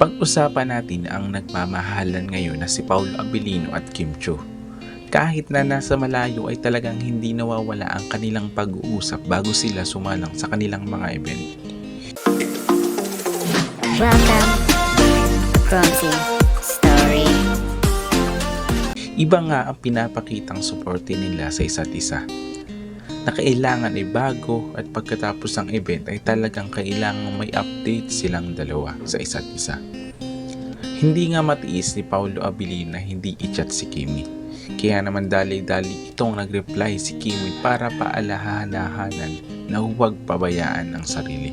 Pag-usapan natin ang nagmamahalan ngayon na si Paulo Abilino at Kim Cho. Kahit na nasa malayo ay talagang hindi nawawala ang kanilang pag-uusap bago sila sumalang sa kanilang mga event. Welcome. Iba nga ang pinapakitang suporte nila sa isa't isa. Na kailangan ay bago at pagkatapos ng event ay talagang kailangan may update silang dalawa sa isa't isa. Hindi nga matiis ni Paulo Abilino na hindi i-chat si Kimi. Kaya naman dali-dali itong nag-reply si Kimi para paalahanahanan na huwag pabayaan ang sarili.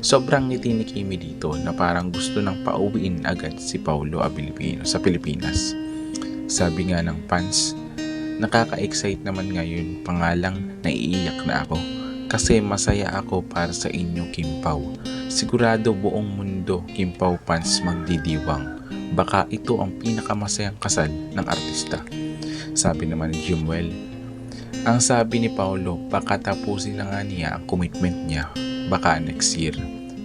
Sobrang ngiti ni Kimi dito na parang gusto nang pauwiin agad si Paulo Abilino sa Pilipinas. Sabi nga ng fans, nakaka-excite naman ngayon pangalang naiiyak na ako kasi masaya ako para sa inyo Kim Pao. Sigurado buong mundo Kim Pao fans magdidiwang. Baka ito ang pinakamasayang kasal ng artista. Sabi naman ni Jimwell. Ang sabi ni Paulo, baka tapusin na nga niya ang commitment niya. Baka next year.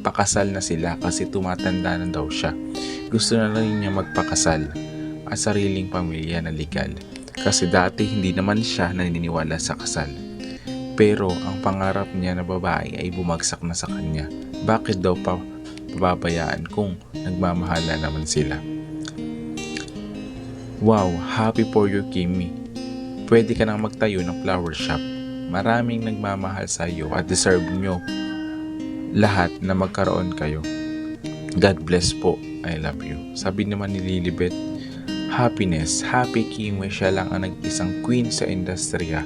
Pakasal na sila kasi tumatanda na daw siya. Gusto na rin niya magpakasal at sariling pamilya na legal kasi dati hindi naman siya naniniwala sa kasal. Pero ang pangarap niya na babae ay bumagsak na sa kanya. Bakit daw pa pababayaan kung nagmamahala naman sila? Wow, happy for you Kimi. Pwede ka nang magtayo ng flower shop. Maraming nagmamahal sa iyo at deserve nyo lahat na magkaroon kayo. God bless po. I love you. Sabi naman ni Lilibet, happiness, happy Kimi siya lang ang nag-isang queen sa industriya.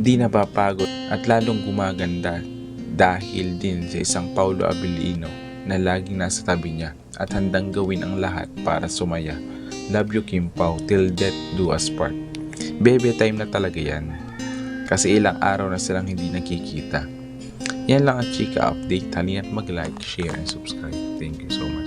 Di napapagod at lalong gumaganda dahil din sa isang Paulo Abilino na laging nasa tabi niya at handang gawin ang lahat para sumaya. Love you Kim Pao, till death do us part. Bebe time na talaga yan. Kasi ilang araw na silang hindi nakikita. Yan lang ang chika update. Halina't mag-like, share, and subscribe. Thank you so much.